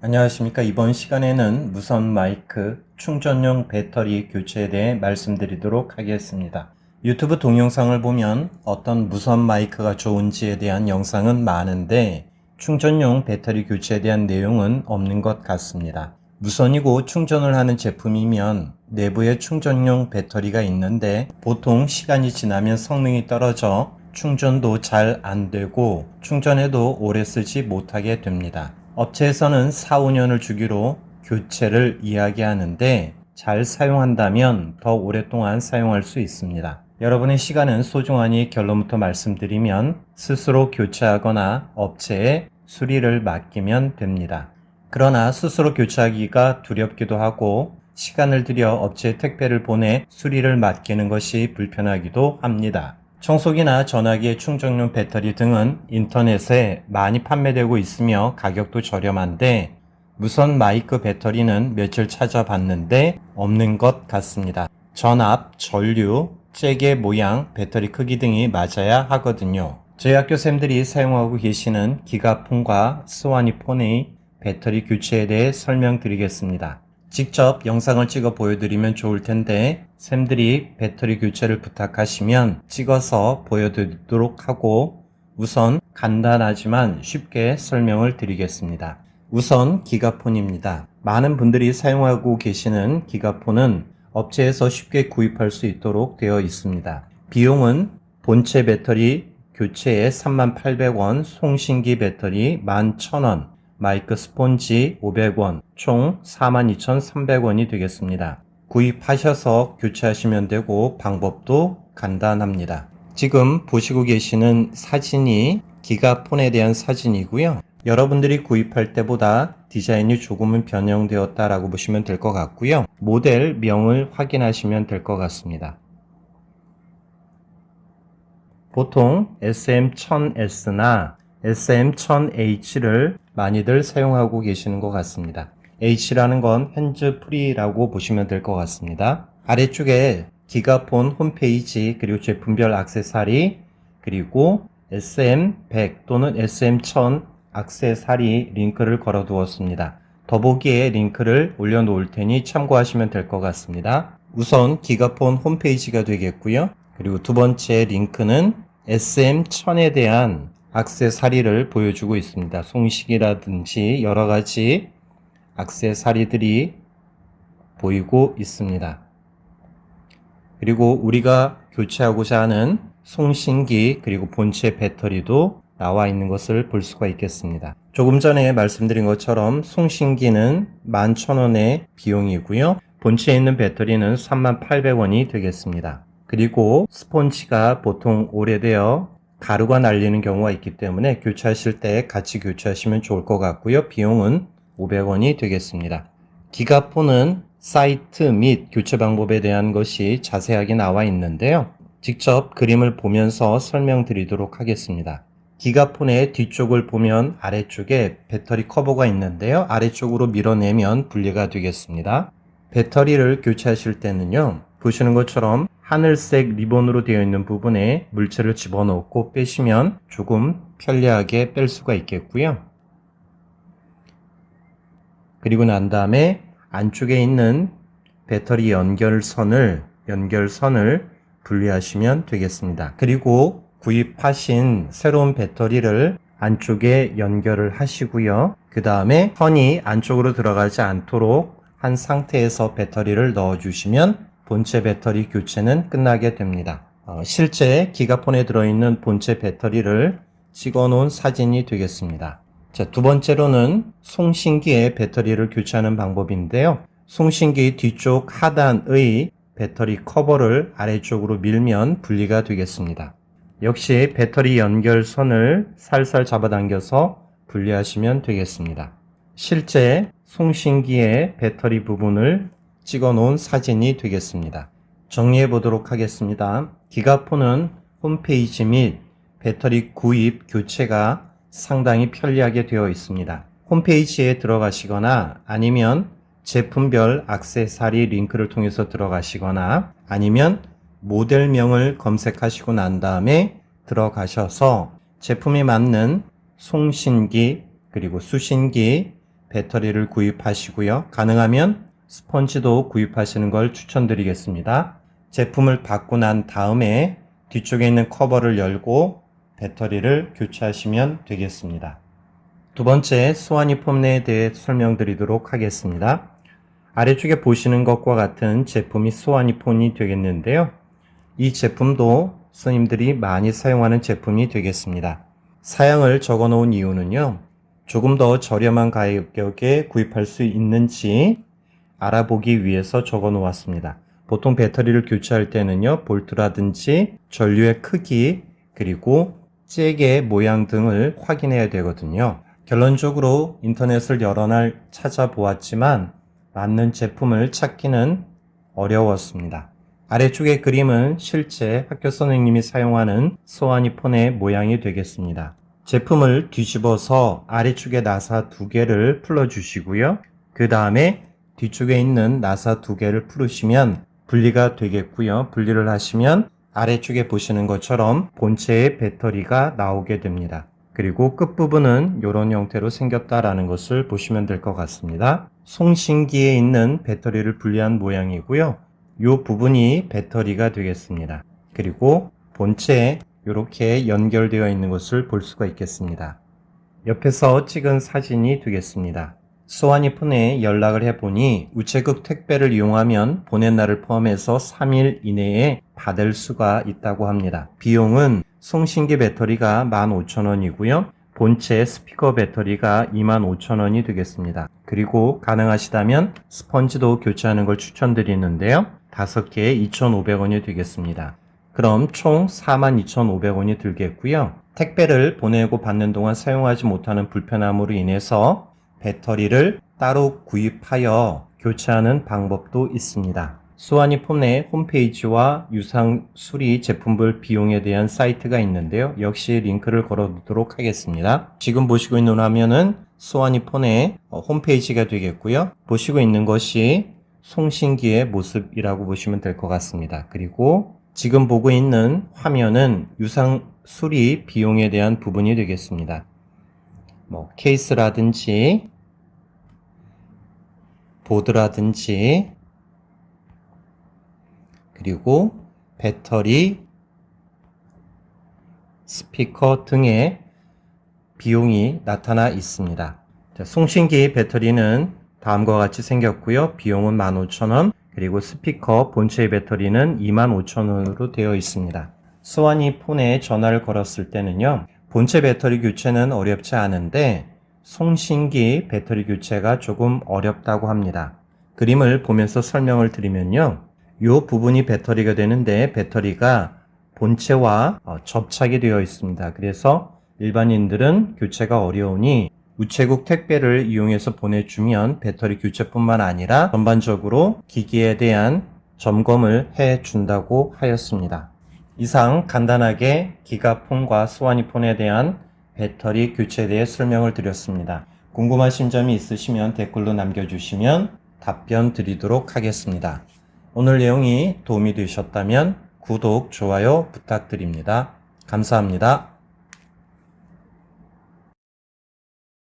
안녕하십니까. 이번 시간에는 무선 마이크 충전용 배터리 교체에 대해 말씀드리도록 하겠습니다. 유튜브 동영상을 보면 어떤 무선 마이크가 좋은지에 대한 영상은 많은데 충전용 배터리 교체에 대한 내용은 없는 것 같습니다. 무선이고 충전을 하는 제품이면 내부에 충전용 배터리가 있는데 보통 시간이 지나면 성능이 떨어져 충전도 잘 안 되고 충전해도 오래 쓰지 못하게 됩니다. 업체에서는 4, 5년을 주기로 교체를 이야기하는데 잘 사용한다면 더 오랫동안 사용할 수 있습니다. 여러분의 시간은 소중하니 결론부터 말씀드리면 스스로 교체하거나 업체에 수리를 맡기면 됩니다. 그러나 스스로 교체하기가 두렵기도 하고 시간을 들여 업체에 택배를 보내 수리를 맡기는 것이 불편하기도 합니다. 청소기나 전화기의 충전용 배터리 등은 인터넷에 많이 판매되고 있으며 가격도 저렴한데 무선 마이크 배터리는 며칠 찾아봤는데 없는 것 같습니다. 전압, 전류, 잭의 모양, 배터리 크기 등이 맞아야 하거든요. 저희 학교 쌤들이 사용하고 계시는 기가폰과 스와니폰의 배터리 교체에 대해 설명드리겠습니다. 직접 영상을 찍어 보여드리면 좋을 텐데 쌤들이 배터리 교체를 부탁하시면 찍어서 보여드리도록 하고 우선 간단하지만 쉽게 설명을 드리겠습니다. 우선 기가폰입니다. 많은 분들이 사용하고 계시는 기가폰은 업체에서 쉽게 구입할 수 있도록 되어 있습니다. 비용은 본체 배터리 교체에 3800원, 송신기 배터리 11,000원, 마이크 스폰지 500원, 총 42,300원이 되겠습니다. 구입하셔서 교체하시면 되고 방법도 간단합니다. 지금 보시고 계시는 사진이 기가폰에 대한 사진이고요. 여러분들이 구입할 때보다 디자인이 조금은 변형되었다라고 보시면 될 것 같고요. 모델 명을 확인하시면 될 것 같습니다. 보통 SM1000S나 SM1000H를 많이들 사용하고 계시는 것 같습니다. H라는 건 핸즈 프리라고 보시면 될 것 같습니다. 아래쪽에 기가폰 홈페이지 그리고 제품별 악세사리 그리고 SM100 또는 SM1000 악세사리 링크를 걸어 두었습니다. 더보기에 링크를 올려놓을 테니 참고하시면 될 것 같습니다. 우선 기가폰 홈페이지가 되겠고요. 그리고 두 번째 링크는 SM1000에 대한 악세사리를 보여주고 있습니다. 송식이라든지 여러 가지 악세사리들이 보이고 있습니다. 그리고 우리가 교체하고자 하는 송신기 그리고 본체 배터리도 나와 있는 것을 볼 수가 있겠습니다. 조금 전에 말씀드린 것처럼 송신기는 11,000원의 비용이고요. 본체에 있는 배터리는 38,000원이 되겠습니다. 그리고 스폰지가 보통 오래되어 가루가 날리는 경우가 있기 때문에 교체하실 때 같이 교체하시면 좋을 것 같고요. 비용은 500원이 되겠습니다. 기가폰은 사이트 및 교체 방법에 대한 것이 자세하게 나와 있는데요. 직접 그림을 보면서 설명드리도록 하겠습니다. 기가폰의 뒤쪽을 보면 아래쪽에 배터리 커버가 있는데요. 아래쪽으로 밀어내면 분리가 되겠습니다. 배터리를 교체하실 때는요. 보시는 것처럼 하늘색 리본으로 되어 있는 부분에 물체를 집어넣고 빼시면 조금 편리하게 뺄 수가 있겠고요. 그리고 난 다음에 안쪽에 있는 배터리 연결선을 연결선을 분리하시면 되겠습니다. 그리고 구입하신 새로운 배터리를 안쪽에 연결을 하시고요. 그 다음에 선이 안쪽으로 들어가지 않도록 한 상태에서 배터리를 넣어 주시면 본체 배터리 교체는 끝나게 됩니다. 어, 실제 기가폰에 들어있는 본체 배터리를 찍어 놓은 사진이 되겠습니다. 자, 두 번째로는 송신기의 배터리를 교체하는 방법인데요. 송신기 뒤쪽 하단의 배터리 커버를 아래쪽으로 밀면 분리가 되겠습니다. 역시 배터리 연결선을 살살 잡아당겨서 분리하시면 되겠습니다. 실제 송신기의 배터리 부분을 찍어 놓은 사진이 되겠습니다. 정리해 보도록 하겠습니다. 기가폰은 홈페이지 및 배터리 구입 교체가 상당히 편리하게 되어 있습니다. 홈페이지에 들어가시거나 아니면 제품별 악세사리 링크를 통해서 들어가시거나 아니면 모델명을 검색하시고 난 다음에 들어가셔서 제품에 맞는 송신기 그리고 수신기 배터리를 구입하시고요. 가능하면 스펀지도 구입하시는 걸 추천드리겠습니다. 제품을 받고 난 다음에 뒤쪽에 있는 커버를 열고 배터리를 교체하시면 되겠습니다. 두 번째 소환이 폼내에 대해 설명드리도록 하겠습니다. 아래쪽에 보시는 것과 같은 제품이 소환이 폰이 되겠는데요. 이 제품도 스님들이 많이 사용하는 제품이 되겠습니다. 사양을 적어 놓은 이유는요. 조금 더 저렴한 가격에 구입할 수 있는지 알아보기 위해서 적어 놓았습니다. 보통 배터리를 교체할 때는요, 볼트라든지 전류의 크기, 그리고 잭의 모양 등을 확인해야 되거든요. 결론적으로 인터넷을 여러 날 찾아보았지만 맞는 제품을 찾기는 어려웠습니다. 아래쪽의 그림은 실제 학교 선생님이 사용하는 소환이 폰의 모양이 되겠습니다. 제품을 뒤집어서 아래쪽에 나사 두 개를 풀어주시고요. 그 다음에 뒤쪽에 있는 나사 두 개를 풀으시면 분리가 되겠고요. 분리를 하시면 아래쪽에 보시는 것처럼 본체의 배터리가 나오게 됩니다. 그리고 끝부분은 이런 형태로 생겼다라는 것을 보시면 될 것 같습니다. 송신기에 있는 배터리를 분리한 모양이고요. 이 부분이 배터리가 되겠습니다. 그리고 본체에 이렇게 연결되어 있는 것을 볼 수가 있겠습니다. 옆에서 찍은 사진이 되겠습니다. 소환이 폰에 연락을 해보니 우체국 택배를 이용하면 보낸 날을 포함해서 3일 이내에 받을 수가 있다고 합니다. 비용은 송신기 배터리가 15,000원이고요. 본체 스피커 배터리가 25,000원이 되겠습니다. 그리고 가능하시다면 스펀지도 교체하는 걸 추천드리는데요. 5개에 2,500원이 되겠습니다. 그럼 총 42,500원이 들겠고요. 택배를 보내고 받는 동안 사용하지 못하는 불편함으로 인해서 배터리를 따로 구입하여 교체하는 방법도 있습니다. 수완이 폰의 홈페이지와 유상 수리 제품별 비용에 대한 사이트가 있는데요. 역시 링크를 걸어 두도록 하겠습니다. 지금 보시고 있는 화면은 수완이 폰의 어, 홈페이지가 되겠고요. 보시고 있는 것이 송신기의 모습이라고 보시면 될 것 같습니다. 그리고 지금 보고 있는 화면은 유상 수리 비용에 대한 부분이 되겠습니다. 뭐 케이스라든지 보드라든지 그리고 배터리, 스피커 등의 비용이 나타나 있습니다. 자, 송신기 배터리는 다음과 같이 생겼고요. 비용은 15,000원, 그리고 스피커 본체의 배터리는 25,000원으로 되어 있습니다. 스와니 폰에 전화를 걸었을 때는요. 본체 배터리 교체는 어렵지 않은데 송신기 배터리 교체가 조금 어렵다고 합니다. 그림을 보면서 설명을 드리면요. 이 부분이 배터리가 되는데 배터리가 본체와 어, 접착이 되어 있습니다. 그래서 일반인들은 교체가 어려우니 우체국 택배를 이용해서 보내주면 배터리 교체뿐만 아니라 전반적으로 기기에 대한 점검을 해 준다고 하였습니다. 이상 간단하게 기가폰과 스와니폰에 대한 배터리 교체에 대해 설명을 드렸습니다. 궁금하신 점이 있으시면 댓글로 남겨주시면 답변 드리도록 하겠습니다. 오늘 내용이 도움이 되셨다면 구독, 좋아요 부탁드립니다. 감사합니다.